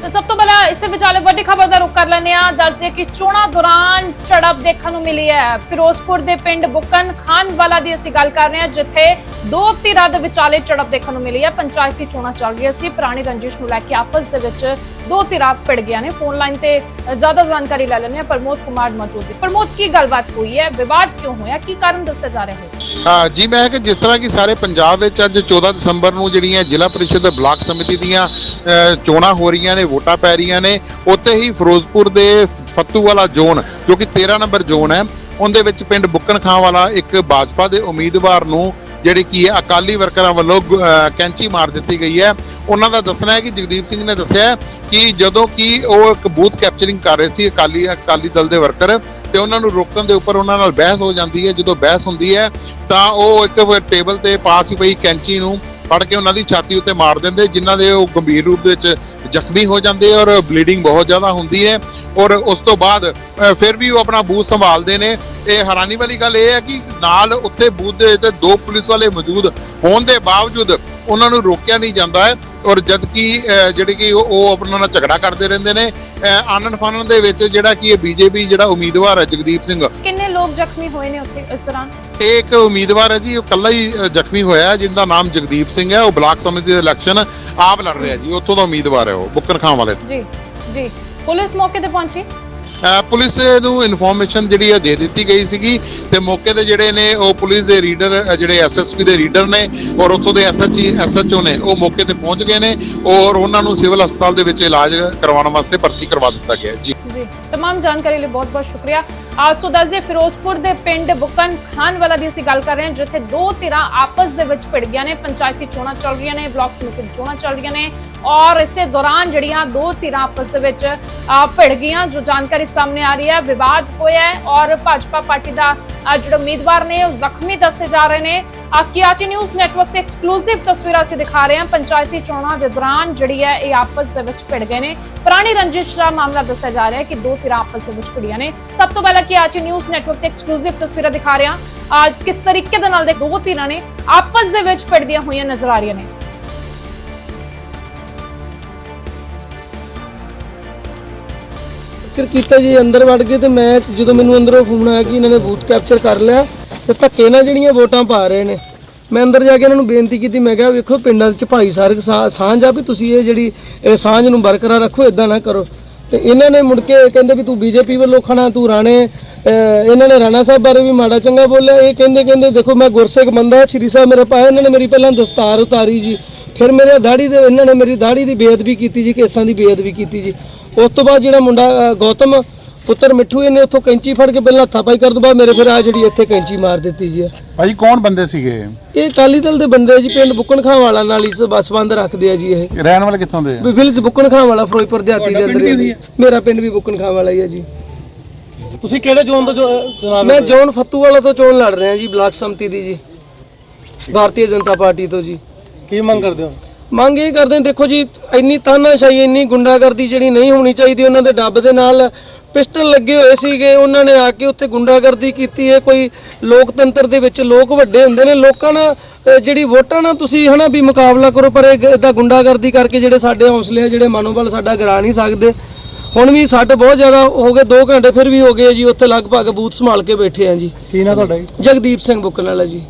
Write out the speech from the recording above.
ਤਾਂ ਸਭ ਤੋਂ ਪਹਿਲਾਂ ਇਸੇ ਵਿਚਾਲੇ ਵੱਡੀ ਖਬਰ ਦਾ ਰੁਖ ਕਰ ਲੈਂਦੇ ਆ ਦੱਸਦੇ ਕਿ ਚੋਣਾਂ ਦੌਰਾਨ ਝੜਪ ਦੇਖਣ ਨੂੰ ਮਿਲੀ ਹੈ। ਫਿਰੋਜ਼ਪੁਰ ਦੇ ਪਿੰਡ ਬੁੱਕਨ ਖਾਨ ਦੀ ਅਸੀਂ ਗੱਲ ਕਰ ਰਹੇ ਹਾਂ, ਜਿੱਥੇ ਦੋ ਧਿਰਾਂ ਦੇ ਵਿਚਾਲੇ ਝੜਪ ਦੇਖਣ ਨੂੰ ਮਿਲੀ ਹੈ। ਪੰਚਾਇਤੀ ਚੋਣਾਂ ਚੱਲ ਰਹੀਆਂ ਸੀ। ਪੁਰਾਣੀ ਰੰਜਿਸ਼ ਨੂੰ ਲੈ ਕੇ ਆਪਸ ਦੇ ਵਿੱਚ ਦੋ ਧਿਰਾਂ ਭਿੜ ਗਿਆ ਨੇ। ਫੋਨ ਲਾਈਨ ਤੇ ਜ਼ਿਆਦਾ ਜਾਣਕਾਰੀ ਲੈ ਲੈਂਦੇ ਆ ਪ੍ਰਮੋਦ ਕੁਮਾਰ ਮੌਜੂਦ ਨੇ। ਪ੍ਰਮੋਦ, ਕੀ ਗੱਲਬਾਤ ਹੋਈ ਹੈ? ਵਿਵਾਦ ਕਿਉਂ ਹੋਇਆ? ਕੀ ਕਾਰਨ ਦੱਸਿਆ ਜਾ ਰਿਹਾ ਹੈ? ਹਾਂ ਜੀ, ਮੈਂ ਕਿ ਜਿਸ ਤਰ੍ਹਾਂ ਕਿ ਸਾਰੇ ਪੰਜਾਬ ਵਿੱਚ ਅੱਜ 14 ਦਸੰਬਰ ਨੂੰ ਜਿਹੜੀਆਂ ਜ਼ਿਲ੍ਹਾ ਪਰਿਸ਼ਦ ਬਲਾਕ ਸਮਿਤੀ ਦੀਆਂ ਚੋਣਾਂ ਹੋ ਰਹੀਆਂ ਨੇ, ਵੋਟਾਂ ਪੈ ਰਹੀਆਂ ਨੇ, ਉੱਥੇ ਹੀ ਫਿਰੋਜ਼ਪੁਰ ਦੇ ਫੱਤੂ ਵਾਲਾ ਜ਼ੋਨ, ਜੋ ਕਿ 13 ਨੰਬਰ ਜ਼ੋਨ ਹੈ, ਉਹਦੇ ਵਿੱਚ ਪਿੰਡ ਬੁੱਕਣ ਖਾਂ ਵਾਲਾ ਇੱਕ ਭਾਜਪਾ ਦੇ ਉਮੀਦਵਾਰ ਨੂੰ ਜਿਹੜੀ ਕੀ ਹੈ, ਅਕਾਲੀ ਵਰਕਰਾਂ ਵੱਲੋਂ ਕੈਂਚੀ ਮਾਰ ਦਿੱਤੀ ਗਈ ਹੈ। ਉਹਨਾਂ ਦਾ ਦੱਸਣਾ ਹੈ ਕਿ ਜਗਦੀਪ ਸਿੰਘ ਨੇ ਦੱਸਿਆ ਕਿ ਜਦੋਂ ਕਿ ਉਹ ਇੱਕ ਬੂਥ ਕੈਪਚਰਿੰਗ ਕਰ ਰਹੇ ਸੀ ਅਕਾਲੀ ਅਕਾਲੀ ਦਲ ਦੇ ਵਰਕਰ, ਤੇ ਉਹਨਾਂ ਨੂੰ ਰੋਕਣ ਦੇ ਉੱਪਰ ਉਹਨਾਂ ਨਾਲ ਬਹਿਸ ਹੋ ਜਾਂਦੀ ਹੈ। ਜਦੋਂ ਬਹਿਸ ਹੁੰਦੀ ਹੈ, ਤਾਂ ਉਹ ਇੱਕ ਟੇਬਲ ਤੇ ਪਾਸ ਹੀ ਪਈ ਕੈਂਚੀ ਨੂੰ ਫੜ ਕੇ ਉਹਨਾਂ ਦੀ ਛਾਤੀ ਉੱਤੇ ਮਾਰ ਦਿੰਦੇ ਜਿਨ੍ਹਾਂ ਦੇ ਉਹ ਗੰਭੀਰ ਰੂਪ ਦੇ ਵਿੱਚ ਜ਼ਖਮੀ ਹੋ ਜਾਂਦੇ ਔਰ ਬਲੀਡਿੰਗ ਬਹੁਤ ਜ਼ਿਆਦਾ ਹੁੰਦੀ ਹੈ। ਔਰ ਉਸ ਤੋਂ ਬਾਅਦ ਫਿਰ ਵੀ ਉਹ ਆਪਣਾ ਬੂਥ ਸੰਭਾਲਦੇ ਨੇ। ਇਹ ਹੈਰਾਨੀ ਵਾਲੀ ਗੱਲ ਇਹ ਹੈ ਕਿ ਨਾਲ ਉੱਥੇ ਬੂਥ ਦੇ ਉੱਤੇ ਦੋ ਪੁਲਿਸ ਵਾਲੇ ਮੌਜੂਦ ਹੋਣ ਦੇ ਬਾਵਜੂਦ ਉਹਨਾਂ ਨੂੰ ਰੋਕਿਆ ਨਹੀਂ ਜਾਂਦਾ ਹੈ। ਔਰ ਜਦ ਕਿ ਜਿਹੜੇ ਕਿ ਉਹ ਆਪਣਾ ਨਾਲ ਝਗੜਾ ਕਰਦੇ ਰਹਿੰਦੇ ਨੇ। ਅ, ਆਨੰਦ ਫਾਨਨ ਦੇ ਵਿੱਚ ਜਿਹੜਾ ਕਿ ਇਹ ਬੀਜੇਪੀ ਜਿਹੜਾ ਉਮੀਦਵਾਰ ਹੈ ਜਗਦੀਪ ਸਿੰਘ। ਕਿੰਨੇ ਲੋਕ ਜ਼ਖਮੀ ਹੋਏ ਨੇ ਉੱਥੇ ਇਸ ਦੌਰਾਨ? ਇਹ ਇੱਕ ਉਮੀਦਵਾਰ ਹੈ ਜੀ ਉਹ ਇਕੱਲਾ ਹੀ ਅ, ਜ਼ਖਮੀ ਹੋਇਆ ਹੈ, ਜਿਹਦਾ ਨਾਮ ਜਗਦੀਪ ਸਿੰਘ ਹੈ ਉਹ ਬਲਾਕ ਸਮਿਤੀ ਦੇ ਇਲੈਕਸ਼ਨ ਆਪ ਲੜ ਰਿਹਾ ਜੀ ਉੱਥੋਂ ਦਾ ਉਮੀਦਵਾਰ ਹੈ ਉਹ ਬੁੱਕਰ ਖਾਂ ਵਾਲੇ ਤੋਂ। ਜੀ ਜੀ ਪੁਲਿਸ ਮੌਕੇ ਤੇ ਪਹੁੰਚੀ ਅ, ਪੁਲਿਸ ਨੂੰ ਇਨਫੋਰਮੇਸ਼ਨ ਜਿਹੜੀ ਹੈ ਦੇ ਦਿੱਤੀ ਗਈ ਸੀਗੀ ਤੇ ਮੌਕੇ ਤੇ ਜਿਹੜੇ ਨੇ ਉਹ ਪੁਲਿਸ ਦੇ ਰੀਡਰ ਅ, ਜਿਹੜੇ ਐਸਐਸਪੀ ਦੇ ਰੀਡਰ ਨੇ ਔਰ ਉੱਥੋਂ ਦੇ ਐਸਐਚਜੀ ਐਸਐਚਓ ਨੇ ਉਹ ਮੌਕੇ ਤੇ ਪਹੁੰਚ ਗਏ ਨੇ ਔਰ ਉਹਨਾਂ ਨੂੰ ਸਿਵਲ ਹਸਪਤਾਲ ਦੇ ਵਿੱਚ ਇਲਾਜ ਕਰਵਾਉਣ ਵਾਸਤੇ ਭਰਤੀ ਕਰਵਾ ਦਿੱਤਾ ਗਿਆ ਹੈ ਜੀ ਜੀ तमाम ਜਾਣਕਾਰੀ ਲਈ ਬਹੁਤ ਬਹੁਤ ਸ਼ੁਕਰੀਆ ਅੱਜ ਸੋ ਦੱਸਦੇ ਫਿਰੋਜ਼ਪੁਰ ਦੇ ਪਿੰਡ ਬੁਕਨ ਖਾਨ ਵਾਲਾ ਦੀ ਅਸੀਂ ਗੱਲ ਕਰ ਰਹੇ ਹਾਂ, ਜਿੱਥੇ ਦੋ ਧਿਰਾਂ ਆਪਸ ਦੇ ਵਿੱਚ ਭਿੜ ਗਈਆਂ ਨੇ, ਪੰਚਾਇਤੀ ਚੋਣਾਂ ਚੱਲ ਰਹੀਆਂ ਨੇ, ਬਲਾਕ ਸਮਿਤੀ ਚੋਣਾਂ ਚੱਲ ਰਹੀਆਂ ਨੇ ਔਰ ਇਸੇ ਦੌਰਾਨ ਜਿਹੜੀਆਂ ਦੋ ਧਿਰਾਂ ਆਪਸ ਦੇ ਵਿੱਚ ਭਿੜ ਗਈਆਂ, ਜੋ ਜਾਣਕਾਰੀ ਸਾਹਮਣੇ ਆ ਰਹੀ ਹੈ, ਵਿਵਾਦ ਹੋਇਆ ਔਰ ਭਾਜਪਾ ਪਾਰਟੀ ਦਾ ਅ, ਜਿਹੜਾ ਉਮੀਦਵਾਰ ਨੇ ਉਹ ਜ਼ਖਮੀ ਦੱਸੇ ਜਾ ਰਹੇ ਨੇ। ਆਕਿਆਚੀ ਨਿਊਜ਼ ਨੈਟਵਰਕ ਤੇ ਐਕਸਕਲੂਸਿਵ ਤਸਵੀਰਾਂ ਅਸੀਂ ਦਿਖਾ ਰਹੇ ਹਾਂ। ਪੰਚਾਇਤੀ ਚੋਣਾਂ ਦੇ ਦੌਰਾਨ ਜਿਹੜੀ ਹੈ ਇਹ ਆਪਸ ਦੇ ਵਿੱਚ ਭਿੜ ਗਏ ਨੇ। ਪੁਰਾਣੀ ਰੰਜਿਸ਼ ਦਾ ਮਾਮਲਾ ਦੱਸਿਆ ਜਾ ਰਿਹਾ ਹੈ ਕਿ ਦੋ ਧਿਰਾਂ ਆਪਸ ਦੇ ਵਿੱਚ ਭਿੜੀਆਂ ਨੇ। ਸਭ ਤੋਂ ਪਹਿਲਾਂ ਕਿ ਆਚੀ ਨਿਊਜ਼ ਨੈਟਵਰਕ ਤੇ ਐਕਸਕਲੂਸਿਵ ਤਸਵੀਰਾਂ ਦਿਖਾ ਰਹੇ ਹਾਂ। ਅੱਜ ਕਿਸ ਤਰੀਕੇ ਦੇ ਨਾਲ ਦੇ ਦੋ ਧਿਰਾਂ ਨੇ ਆਪਸ ਦੇ ਵਿੱਚ ਭਿੜਦੀਆਂ ਹੋਈਆਂ ਨਜ਼ਰ ਆ ਰਹੀਆਂ ਨੇ। ਫਿਰ ਕੀਤਾ ਜੀ ਅੰਦਰ ਵੜ ਗਏ ਤੇ ਮੈਂ ਜਦੋਂ ਮੈਨੂੰ ਅੰਦਰੋਂ ਫੋਨ ਆਇਆ ਕਿ ਇਹਨਾਂ ਨੇ ਬੂਥ ਕੈਪਚਰ ਕਰ ਲਿਆ, ਤੇ ਧੱਕੇ ਨਾਲ ਜਿਹੜੀਆਂ ਵੋਟਾਂ ਪਾ ਰਹੇ ਨੇ, ਮੈਂ ਅੰਦਰ ਜਾ ਕੇ ਇਹਨਾਂ ਨੂੰ ਬੇਨਤੀ ਕੀਤੀ, ਮੈਂ ਕਿਹਾ ਵੇਖੋ ਪਿੰਡਾਂ ਵਿੱਚ ਭਾਈਚਾਰਕ ਸਾ- ਸਾਂਝ ਆ ਵੀ ਤੁਸੀਂ ਇਹ ਜਿਹੜੀ, ਇਹ ਸਾਂਝ ਨੂੰ ਬਰਕਰਾਰ ਰੱਖੋ ਇਦਾਂ ਨਾ ਕਰੋ। ਤੇ ਇਹਨਾਂ ਨੇ ਮੁੜ ਕੇ ਕਹਿੰਦੇ ਵੀ ਤੂੰ ਬੀਜੇਪੀ ਵੱਲੋਂ ਖਣਾ ਤੂੰ ਰਾਣੇ ਇਹਨਾਂ ਨੇ ਰਾਣਾ ਸਾਹਿਬ ਬਾਰੇ ਵੀ ਮਾੜਾ ਚੰਗਾ ਬੋਲਿਆ, ਇਹ ਕਹਿੰਦੇ ਕਹਿੰਦੇ ਦੇਖੋ ਮੈਂ ਗੁਰਸਿੱਖ ਬੰਦਾ, ਸ਼੍ਰੀ ਸਾਹਿਬ ਮੇਰੇ ਪਾਏ, ਇਹਨਾਂ ਨੇ ਮੇਰੀ ਪਹਿਲਾਂ ਦਸਤਾਰ ਉਤਾਰੀ ਜੀ। ਫਿਰ ਮੇਰੇ ਦਾੜੀ ਦੇ, ਇਹਨਾਂ ਨੇ ਮੇਰੀ ਦਾੜੀ ਦੀ ਬੇਅਦਬੀ ਕੀਤੀ ਜੀ, ਕੇਸਾਂ ਦੀ ਬੇਅਦਬੀ ਕੀਤੀ ਜੀ। ਉਸ ਤੋਂ ਬਾਅਦ ਜਿਹੜਾ ਮੁੰਡਾ ਅ, ਗੌਤਮ ਪੁੱਤਰ ਮਿੱਠੂ ਇਹਨੇ ਉੱਥੋਂ ਕੈਂਚੀ ਫੜ ਕੇ ਪਹਿਲਾਂ ਹੱਥਾਪਾਈ ਕਰਨ ਤੋਂ ਬਾਅਦ ਮੇਰੇ ਫਿਰ ਆ ਜਿਹੜੀ ਇੱਥੇ ਕੈਂਚੀ ਮਾਰ ਦਿੱਤੀ ਜੀ। ਭਾਜੀ ਕੌਣ ਬੰਦੇ ਸੀਗੇ? ਇਹ ਅਕਾਲੀ ਦਲ ਦੇ ਬੰਦੇ ਜੀ ਪਿੰਡ ਬੁੱਕਣ ਖਾਂ ਵਾਲਾ ਨਾਲ ਹੀ ਸਬੰਧ ਰੱਖਦੇ ਆ ਜੀ ਇਹ। ਰਹਿਣ ਵਾਲੇ ਕਿੱਥੋਂ ਦੇ ਆ? ਵੀ ਵਿਲਜ ਬੁੱਕਣ ਖਾਂ ਵਾਲਾ ਫਿਰੋਜ਼ਪੁਰ ਦਿਹਾਤੀ ਦੇ ਅੰਦਰ ਹੀ ਹੈ ਜੀ। ਮੇਰਾ ਪਿੰਡ ਵੀ ਬੁੱਕਣ ਖਾਂ ਵਾਲਾ ਹੀ ਹੈ ਜੀ। ਤੁਸੀਂ ਕਿਹੜੇ ਜ਼ੋਨ ਤੋਂ ਜੋ- ਅਹ, ਚੁਣਾਵ ਮੈਂ ਜੌਨ ਫੱਤੂ ਵਾਲਾ ਤੋਂ ਚੋਣ ਲੜ ਰਿਹਾ ਜੀ ਬਲਾਕ ਸੰਮਤੀ ਦੀ ਜੀ। ਭਾਰਤੀ ਜਨਤਾ ਪਾਰਟੀ ਤੋਂ ਜੀ। ਕੀ ਮੰਗ ਕਰਦੇ ਹੋ? ਮੰਗ ਇਹ ਕਰਦੇ ਦੇਖੋ ਜੀ ਇੰਨੀ ਤਾਨਾਸ਼ਾਹੀ ਇੰਨੀ ਗੁੰਡਾਗਰਦੀ ਜਿਹੜੀ ਨਹੀਂ ਹੋਣੀ ਚਾਹੀਦੀ ਉਹਨਾਂ ਦੇ ਡੱਬ ਦੇ ਨਾਲ। ਪਿਸਟਲ ਲੱਗੇ ਹੋਏ ਸੀਗੇ ਉਹਨਾਂ ਨੇ ਆ ਕੇ ਉੱਥੇ ਗੁੰਡਾਗਰਦੀ ਕੀਤੀ। ਹੈ ਕੋਈ ਲੋਕਤੰਤਰ ਦੇ ਵਿੱਚ ਲੋਕ ਵੱਡੇ ਹੁੰਦੇ ਨੇ ਲੋਕਾਂ ਨਾਲ ਜਿਹੜੀ ਵੋਟਾਂ ਨਾਲ ਤੁਸੀਂ ਹਨਾ ਵੀ ਮੁਕਾਬਲਾ ਕਰੋ ਪਰ ਇਹ ਇਦਾਂ ਗੁੰਡਾਗਰਦੀ ਕਰਕੇ ਜਿਹੜੇ ਸਾਡੇ ਹੌਸਲੇ ਆ ਜਿਹੜੇ ਮਨੋਬਲ ਸਾਡਾ ਗਿਰਾ ਨਹੀਂ ਸਕਦੇ। ਹੁਣ ਵੀ ਸੱਟ ਬਹੁਤ ਜ਼ਿਆਦਾ ਹੋ ਗਏ 2 ਘੰਟੇ ਫਿਰ ਵੀ ਹੋ ਗਏ ਜੀ ਉੱਥੇ ਲਗਭਗ ਬੂਥ ਸੰਭਾਲ ਕੇ ਬੈਠੇ ਆ ਜੀ। ਕੀ ਨਾ ਤੁਹਾਡਾ ਜਗਦੀਪ ਸਿੰਘ ਬੁੱਕਣ ਵਾਲਾ ਜੀ।